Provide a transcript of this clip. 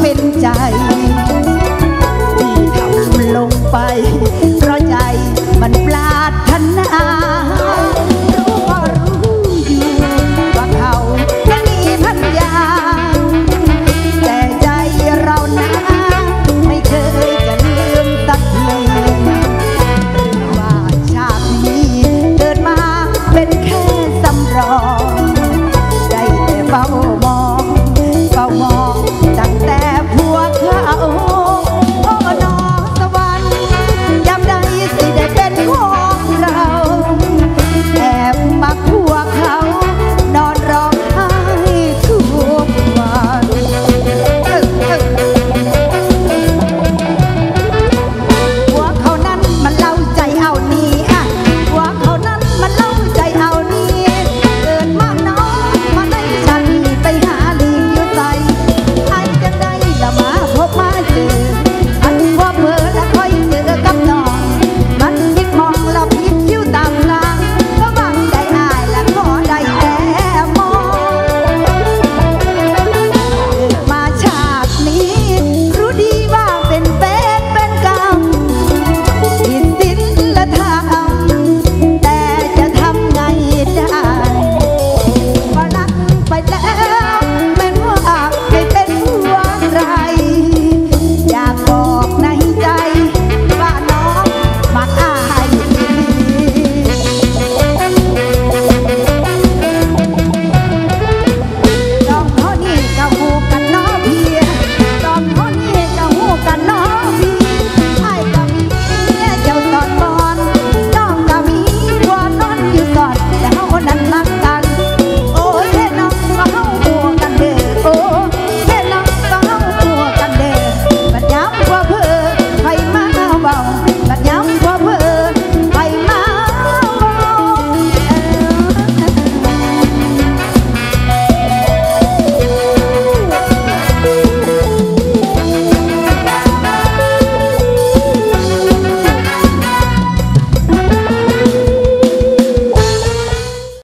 เป็นใจที่ทำลงไป เพราะใจมันปลาด